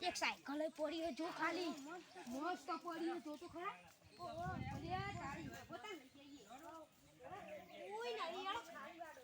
એક સાયકલ પડી જો ખાલી. મસ્ત પડી જો તો ખરા અરે તારી બતા લઈ જઈએ ઓય ના યાર ખાલી વાળો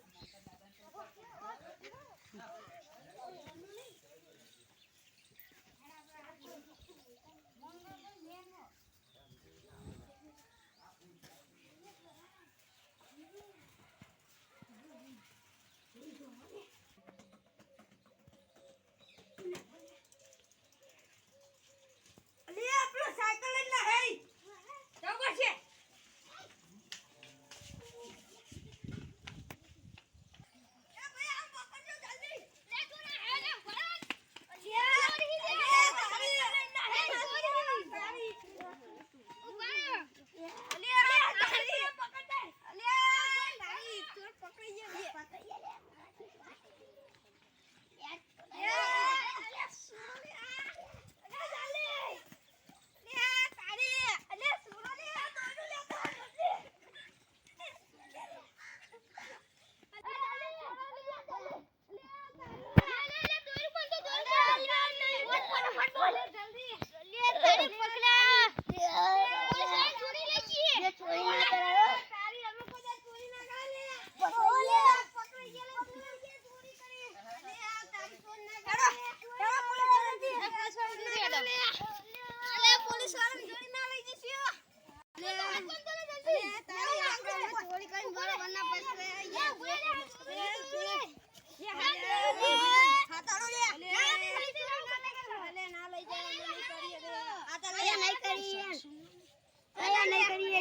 અલી પેલો સાયકલ લઈને ના હે જાવ છે એ ભાઈ આ પકડજો જલ્દી લે કોના હે લે ભરત અલિયા અલી તારી ના હે તારી ઊભા અલિયા તારી પકડ દે અલિયા તારી ચોર પકડી ગયો પકડી લે યાર અલિયા સુનો લે અલિયા ચાલે લે તારી અલિયા સુનો લે તારું લે તારું પોલીસવાળા જોડી ના લઈ જશે ચોરી કરીને બરાબર ના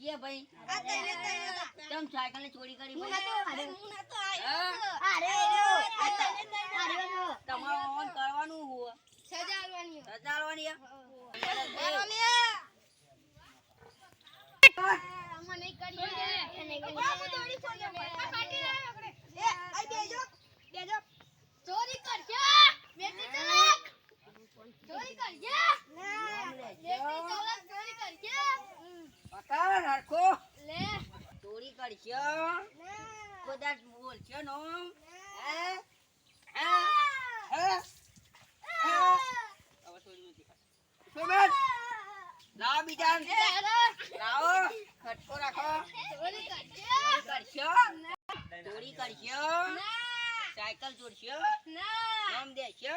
કે ભાઈ. આ ચમ સાયકલ ને ચોરી કરી ભાઈ? આ તમારું ઓન કરવાનું હું. સજા આલવાની સજાડવાની હે? આમાં નહીં કરીએ નહીં કરીએ બાબુ દોડી છોડે આ કાઢી લે આપણે એ આઈ બેજો બેજો ચોરી કરશે બેટી ચલાક ચોરી કરશે બેટી ચલાક ચોરી કરશે પકડ હરખો. લે. ચોરી કરશો કદાચ બોલશો નો. લાવો બીજા લાવો. ખટકો રાખો. કરશો ચોરી કરશો સાયકલ ચોરશો નામ દેશો?